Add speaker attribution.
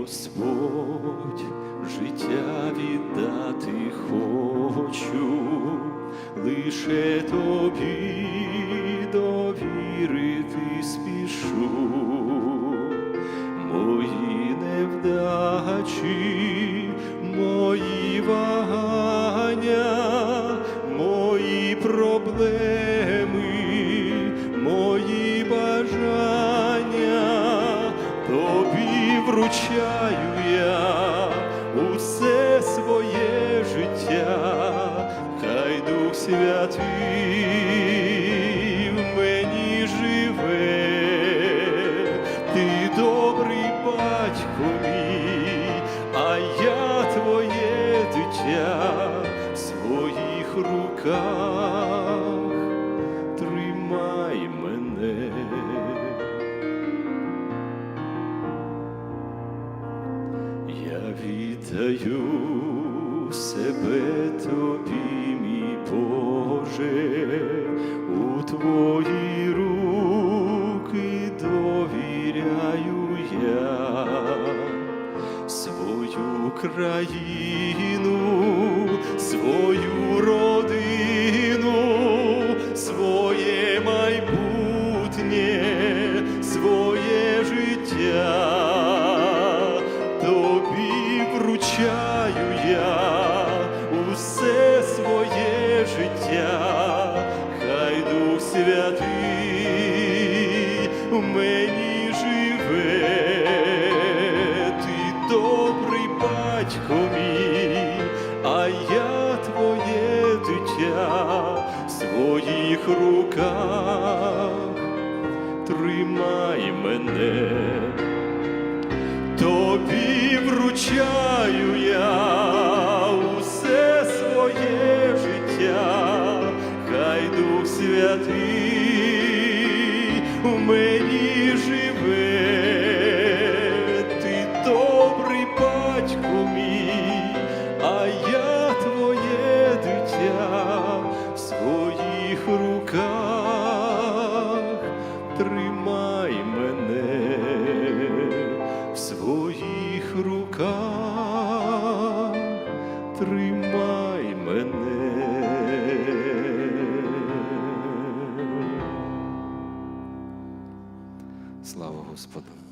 Speaker 1: Господь, життя віддати хочу, лише тобі довірити спішу, мої невдачі, мої вагання, мої проблеми, вручаю я усе своє життя, хай Дух Святий в мені живе, ти добрий батько мій, а я твоє дитя в своїх руках, віддаю себе тобі, мій Боже, у твої руки довіряю я. Свою країну, життя, хай Дух Святий в мені живе, ти добрий батько мій, а я твоє дитя в своїх руках, тримай мене. Святий у мені живе, ти добрий батько мій, а я твоє дитя в своїх руках, тримай мене в своїх руках, тримай мене. Слава Господу.